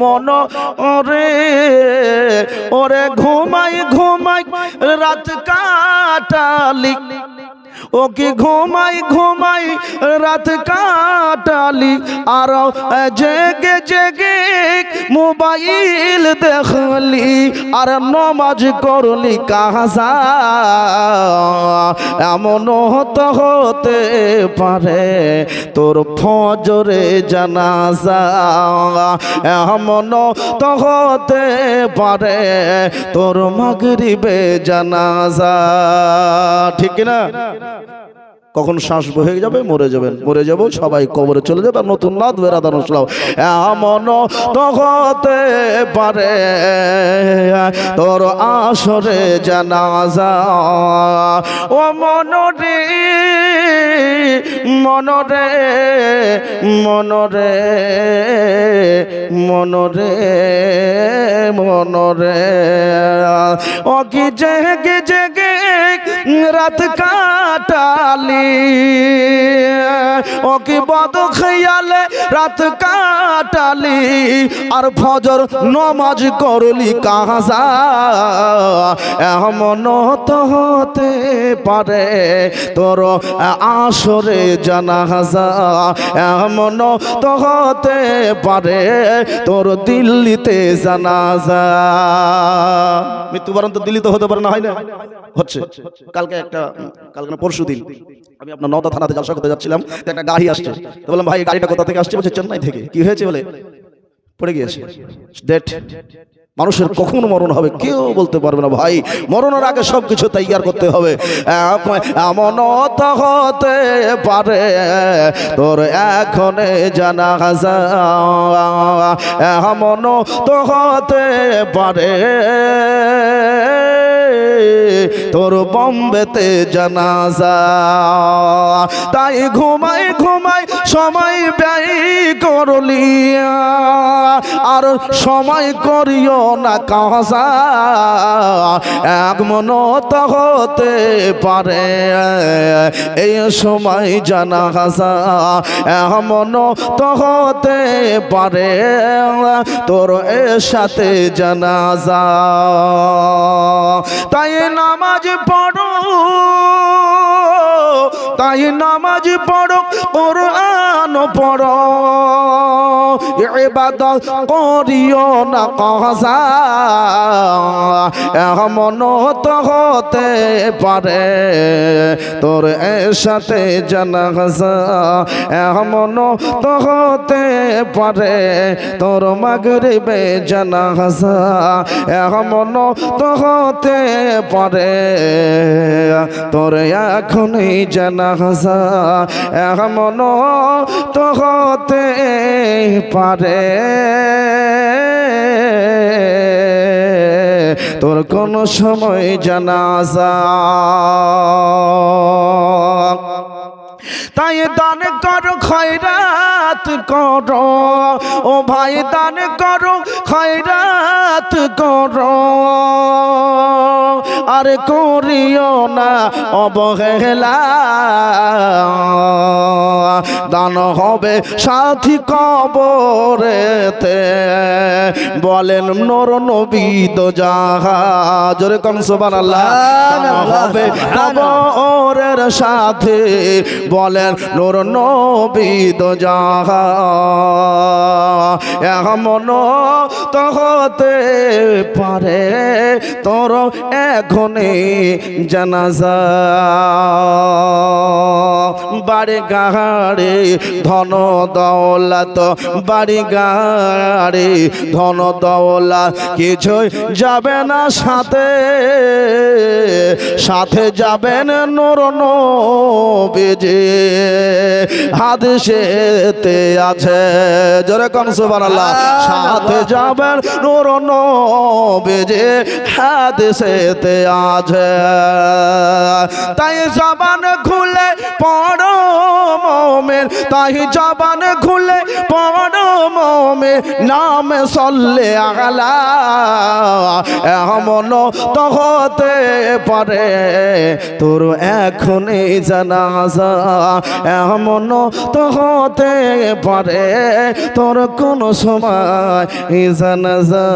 মন ওরে ওরে ঘুমাই ঘুমাই রাত কাটালি। ও কি ঘুমাই ঘুমাই, রাত কাটালি। আর জেগে জেগে মোবাইল দেখলি। আর নমাজ করলি কাহাসা এমন হতে হতে পারে তোর ফজরে জানাজা। এমন তো হতে পারে তোর মাগরিবে জানাজা। ঠিক না কখন শ্বাস বহে যাবে, মরে যাবেন, মরে যাব, সবাই কবরে চলে যাবে, আর নতুন নাথ বেরাদান শোনাও এমন তো হতে পারে, তোর আসরে জানাজা। ও মনরে মনরে মনরে মনরে মনরে। ও কি জেগে জেগে রাত কাটালি। ও কি বদ খেয়ালে রাত কাটালি। আর ফজর নমাজ করলি কাহাসা এমন তো হতে পারে তোর আসরে জানাজা। এমন তো হতে পারে তোর দিল্লিতে জানাজা। মৃত্যুবরণ তো দিল্লিতে হতে পারে না, হয় না? হচ্ছে। কালকে একটা কালকে পরশু দিন, আমি আপনার নওদা থানাতে জলসা করতে যাচ্ছিলাম একটা গাড়ি আসছে। তো বললাম, ভাই, গাড়িটা কোথা থেকে আসছে? বলছে, চেন্নাই থেকে। কি হয়েছে বলে? পড়ে গিয়েছে। ডেট মানুষের কখন মরণ হবে, কেউ বলতে পারবে না, ভাই। মরণের আগে সব কিছু তৈয়ার করতে হবে। এম- এমন হতে পারে, তোর এখনে জানা এমন তো হতে পারে। তোর বম্বেতে জানাজা। তাই ঘুমাই ঘুমাই সময় ব্যয় করলি আর সময় করিও না কাহসা এক মন তো হতে পারে। এই সময় জানা হাসা এমন তো হতে পারে। তোর এর সাথে জানাজা তাই নামাজ পড়ো। তাই নামাজ পড়ো, কোরআন পড়ো। ইবাদত করিও না কহসা এমন তো হতে পারে, তোর সাথে জানাজা। এমন তো হতে পারে, তোর মাগরিবে জানাজা। এমন তো হতে পারে, তোর এখনই জানাজা এমন তো হতে পারে। তোর কোন সময় জানাজা তাই দান কর খয়রাত করো। ও ভাই দান করো খয়রাত করো। আর করিও না অবহেলা। দান হবে সাথী কবরেতে। বলেন নর নবী তো যাহা। জোরে আল্লাহ হবে কবরের সাথে। বলেন নূর নবী তো যাহা। এমন তো হতে পারে তোর এখনে জানাজা। বাড়ি গাড়ি, ধন দৌলত, বাড়ি গাড়ি, ধন দৌলত। কিছুই যাবে না সাথে সাথে যাবেন নূর নবীজি। হাদিসেতে আছে, জোরে কোন সুবহানাল্লাহ, সাথে যাবেন নূর নবীজি, হাদিসেতে আছে। তাই জবান খুলে তাই জবান খুলে পড়ো মোমেন নাম সল্লে আগলা এমন তো হতে পারে তোর এখনই জানাজা। এমন তো হতে পারে তোর কোন সময় জানাজা।